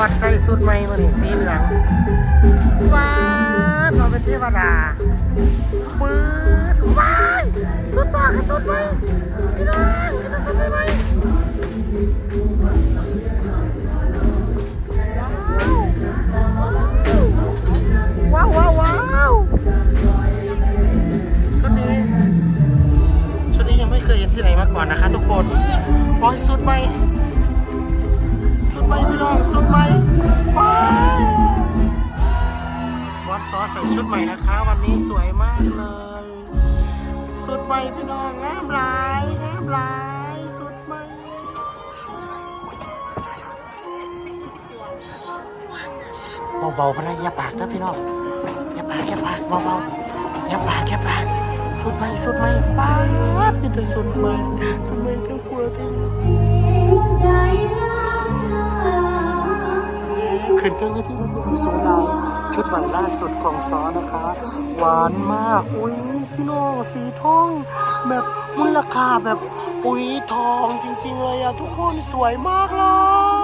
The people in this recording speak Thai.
อดใส่สุดใหม่มานี่สีเหลืองว้าเราเป็นเทวดาปืดว้ายสุดสอกกับสุดใหม่พี่น้องพี่น้องสุดใหมไหมว้าวว้าวว้าวชุดนี้ชุดนี้ยังไม่เคยเห็นที่ไหนมาก่อนนะคะทุกคนโอ้ยสุดไหม วัดซอสใส่ชุดใหม่นะคะ วันนี้สวยมากเลยสุดใหม่พี่น้องงามหลายงามหลายสุดใหม่เบาๆพนักอย่าปากนะพี่น้องอย่าปากอย่าปากเบาๆอย่าปากอย่าปากสุดใหม่สุดใหม่ป้าดมีแต่สุดใหม่สุดใหม่ทั้งผัวทั้ง ขึ้นทั้งวิธีนั้นเป็นโซลายชุดใหม่ล่าสุดของซอนะคะ หวานมากอุ้ยพี่น้องสีทองแบบมูลค่าแบบอุ้ยทองจริง ๆ เลยอะทุกคนสวยมากเลยอ้าย